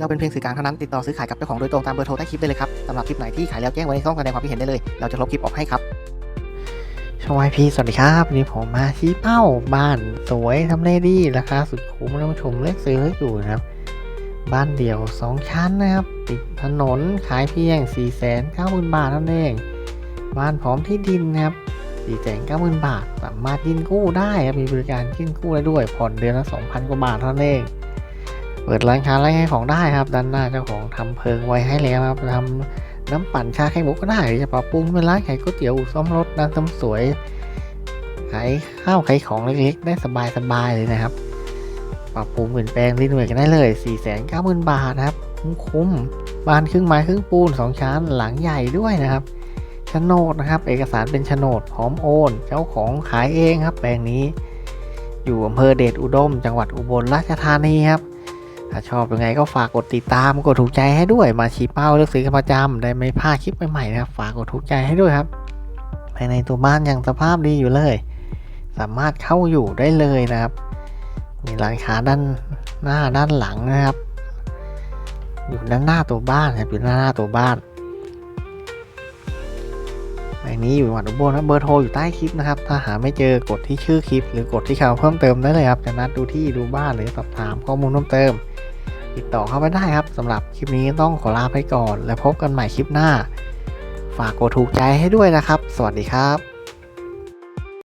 เราเป็นเพียงสื่อกลางเท่านั้นติดต่อซื้อขายกับเจ้าของโดยตรงตามเบอร์โทรใต้คลิปได้เลยครับสำหรับคลิปไหนที่ขายแล้วแจ้งไว้ในช่องแสดงความคิดเห็นได้เลย เราจะลบคลิปออกให้ครับชวายพีสวัสดีครับวันนี้ผมมาชี้เป้าบ้านสวยทำเลดีราคาสุดคุ้มท่านผู้ชมเลือกซื้ออยู่นะครับ บ้านเดี่ยว 2 ชั้นนะครับ ติดถนนขายเพียง 4 9 0 0 0 0 บาทเท่านั้นเอง บ้านพร้อมที่ดินนะครับ 4 9 0 0 0 0 บาท สามารถยื่นกู้ได้ครับมีบริการยื่นกู้ได้ด้วยผ่อนเดือนละ2,000 กว่าบาทเท่านั้นเอง เปิดร้านค้าร้านขายของได้ครับ ด้านหน้าเจ้าของทำเพิงไว้ให้แล้วครับทำน้ำปั่นชาไข่มุกก็ได้หรือจะปรับปรุงเป็นร้านขายก๋วยเตี๋ยวซ่อมรถร้านเสริมสวยขายข้าวขายของเล็กๆ ได้สบายๆเลยนะครับ ปรับปรุงเปลี่ยนแปลงรีโนเวทกันได้เลย 4 9 0 0 0 0บาทนะครับ คุ้มๆบ้านครึ่งไม้ครึ่งปูน 2 ชั้นหลังใหญ่ด้วยนะครับโฉนดนะครับ เอกสารเป็นโฉนดพร้อมโอน เจ้าของขายเองครับ แปลงนี้ อยู่อำเภอเดชอุดม จังหวัดอุบลราชธานีครับ ถ้าชอบยังไงก็ฝากกดติดตามกดถูกใจให้ด้วย มาชี้เป้าเลือกซื้อกันประจำได้ไม่พลาดคลิปใหม่ๆนะครับฝากกดถูกใจให้ด้วยครับภายในตัวบ้านยังสภาพดีอยู่เลย สามารถเข้าอยู่ได้เลยนะครับ มีร้านค้าด้านหน้าด้านหลังนะครับ อยู่ด้านหน้าตัวบ้านครับอยู่ด้านหน้าตัวบ้านแบงนี้อยู่จังหวัดอุบลนะเบอร์โทรอยู่ใต้คลิปนะครับ ถ้าหาไม่เจอกดที่ชื่อคลิป หรือกดที่ข่าวเพิ่มเติมได้เลยครับจะนัดดูที่ดูบ้านหรือสอบถามข้อมูลเพิ่มเติม ติดต่อเข้าไปได้ครับสำหรับคลิปนี้ต้องขอลาไปก่อน แล้วพบกันใหม่คลิปหน้า ฝากกดถูกใจให้ด้วยนะครับ สวัสดีครับ